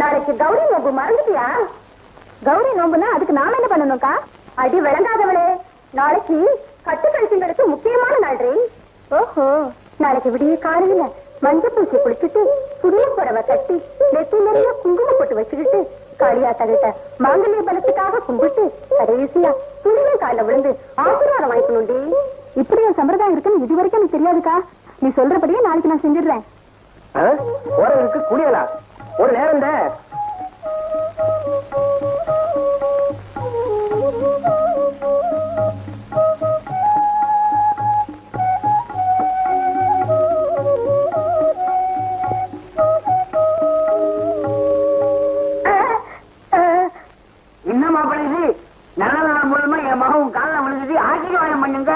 நாளைக்கு கௌரி நோம்பு மறந்துட்டியா? கௌரி நோம்புனா அதுக்கு நாம என்ன பண்ணணும்க்கா? அடி விளங்காதவளே. நாளைக்கு கட்டு கழிச்சுங்களுக்கு முக்கியமான நாள் ஓஹோ நாளைக்கு விடிய காலையில மஞ்சள் பூச்சி குளிச்சுட்டு புதிய புடவை கட்டி நெத்தி நிறைய குங்குமம் போட்டு வச்சுக்கிட்டு காளியா காளியாத்தகிட்ட மாங்கல்ய பலத்துக்காக கும்பிட்டு கடைசியா துணியும் கால விழுந்து ஆசீர்வாதம் வாங்கிக்கணும்டி. இப்படி என் சம்பிரதாயம் இருக்குன்னு இது வரைக்கும் எனக்கு தெரியாதுக்கா. நீ சொல்றபடியே நாளைக்கு நான் செஞ்சிடுறேன். போறவருக்கு குளியலா ஒரு நேரம் என்ன மாப்பிள்ளை நல்ல மூலமா என் மகன் காலில் விழுந்துட்டு ஆசீர்வாதம் பண்ணுங்க.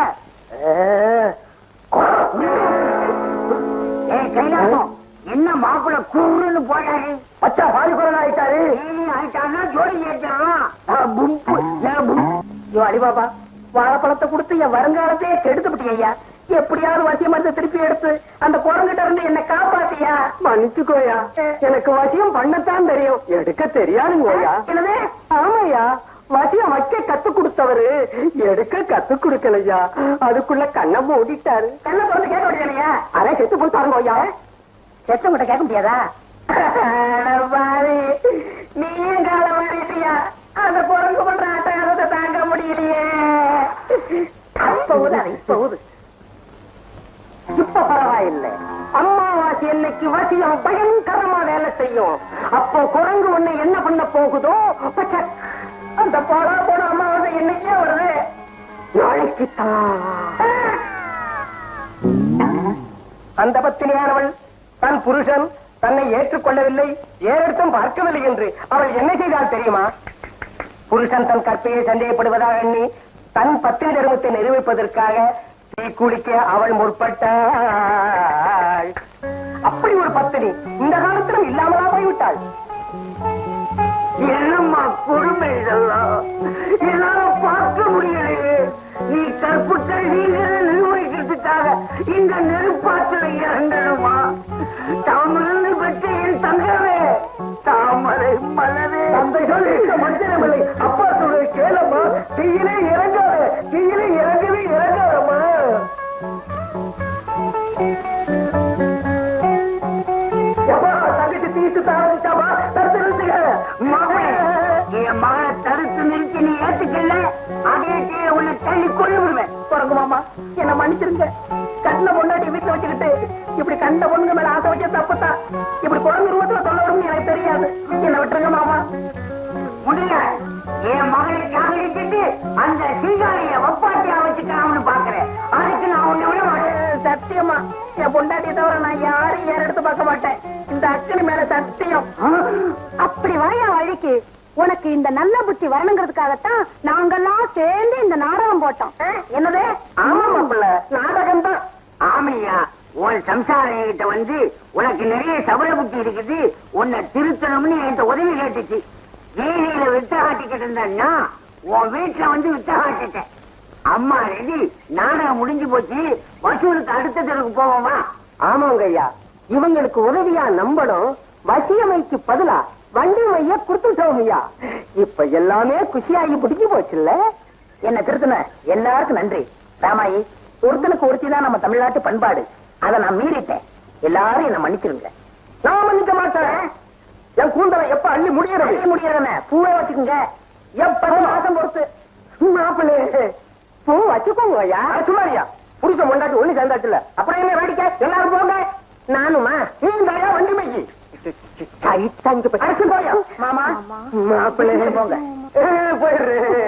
ஏய் கைலாசம். மாப்பிள்ளை குருன்னு போறாரு பச்சா பாதி குரல் ஆயிட்டாரு. ஏய், ஆயிட்டான்னா ஜோடி ஏற்றலாம் ஐயோ அலிபாபா வாழைப்பழத்தை கொடுத்து என் வருங்காலத்தையே கெடுத்து ஐயா. எப்படியாவது வசியம் வந்து திருப்பி எடுத்து அந்த குரங்கிட்ட இருந்து என்ன காப்பாத்தியா? மன்னிச்சுக்கோயா. எனக்கு வசியம் பண்ணத்தான் தெரியும். எடுக்க தெரியாதுங்கோயா என்னது? ஆமாய்யா வசியம் வைக்க கத்து கொடுத்தவரு. எடுக்க கத்து கொடுக்கலையா? அதுக்குள்ள கண்ணை மூடிட்டாரு. கண்ணை திறந்து கேட்க முடியலையா அதை செத்து போய் பாருங்கய்யா செத்தவங்கிட்ட கேட்க முடியாதா? நீயும் கால மாறிட்டியா அந்த குரங்கு பண்ற தாங்க முடியலையே. ஊது அது ஊது. இப்ப பரவாயில்லை. அம்மாவாசி என்னைக்கு வசியம் பயங்கரமா வேலை செய்யும். அப்போ குரங்கு ஒண்ணு என்ன பண்ண போகுதோ அந்த போடா போட அம்மாவாசை என்னைக்கே வருது. நாளைக்கு அந்த பத்தினியானவள் தன் புருஷன் தன்னை ஏற்றுக்கொள்ளவில்லை ஏறெடுத்தும் பார்க்கவில்லை என்று அவள் என்ன செய்தால் தெரியுமா? புருஷன் தன் கற்பையை சந்தேகப்படுவதாக எண்ணி தன் பத்தினி தர்மத்தை நிரூபிப்பதற்காக தீ குளிக்க அவள் முற்பட்டாள். அப்படி ஒரு பத்தினி இந்த காலத்திலும் இல்லாமலா போய்விட்டாள். என்னம்மா கொடுமை இதெல்லாம்? என்னால பார்க்க முடியலையே. நீ கற்புட்ட நீங்களை நிர்வகிக்கிறதுக்காக இந்த நெருப்பாற்றலை மலரே அப்பா சொல்றது கேளம்மா. தீயிலே இறங்காத தீயிலே இறங்கவே இறங்காதம்மா. தங்கச்சி தீட்டு தடுத்து என் மகனை தடுத்து நிறுத்தி நீ ஏத்துக்கல. அதே கீழே உன்னை தள்ளி கொண்டு விடுவேன் பிறகு மாமா என்ன மன்னிச்சிருங்க. கண்ண பொண்டாட்டி வீட்டுல வச்சுக்கிட்டு இப்படி கண்ட பொண்ணுங்க மேல ஆசை வைக்க தப்புதான் இப்படி குழந்தை ரூபத்துல சொல்ல வரும்னு எனக்கு தெரியாது. என்ன விட்டுருங்க மாமா. முடியல என் மகனை காதலிச்சுட்டு அந்த சீகாழிய வப்பாட்டியா வச்சுக்கலாம்னு பாக்குறேன் அதுக்கு நான் உன்னை விட சத்தியமா. என் பொண்டாட்டியை தவிர நான் யாரையும் ஏற எடுத்து பார்க்க மாட்டேன். இந்த அக்கனி மேல சத்தியம். அப்படி வாயா வழிக்கு உனக்கு இந்த நல்ல புத்தி வரணுங்கிறதுக்காகத்தான் நாங்கெல்லாம் சேர்ந்து இந்த நாடகம் போட்டோம். என்னது? ஆமா நாடகம் தான் ஆமையா உன் சம்சாரிகிட்ட வந்து உனக்கு நிறைய சபல புத்தி இருக்குது. உன்னை திருத்தணும்னு என்கிட்ட உதவி கேட்டுச்சு. வீதியில வித்த காட்டிக்கிட்டு இருந்தேன்னா உன் வீட்டுல வந்து வித்த காட்டிட்டேன் அம்மா ரெடி நாடகம் முடிஞ்சு போச்சு வசூலுக்கு அடுத்த தெருக்கு போவோமா? ஆமாங்க ஐயா. இவங்களுக்கு உதவியா நம்பணும் வசியமைக்கு பதிலா வண்டி மைய கொடுத்துட்டோம் ஐயா. இப்ப எல்லாமே குஷியாகி பிடிச்சு போச்சுல்ல? என்ன திருத்தின? எல்லாருக்கும் நன்றி. ராமாயி ஒருத்தனுக்கு ஒருத்தி தான் நம்ம தமிழ்நாட்டு பண்பாடு. அதை நான் மீறிட்டேன். எல்லாரும் என்ன மன்னிச்சிருங்க. நான் மன்னிக்க மாட்டேன். என் கூந்தலை எப்ப அள்ளி முடியறது முடியாதுன்னு பூவே வச்சுக்கோங்க. எப்ப மாசம் பொறுத்து. மாப்பிள்ளை. பூ வச்சுக்கோங்க ஐயா. சும்மாரியா புருஷ முண்டாட்டி ஒண்ணு சேர்ந்தாச்சுல அப்புறம் என்ன வேடிக்கை? எல்லாரும் போங்க. நானுமா? நீங்க ஐயா வண்டி மைக்கு அடிச்சு போயா மாமா மாப்பிள்ளை போங்க. போயிடுறேன்.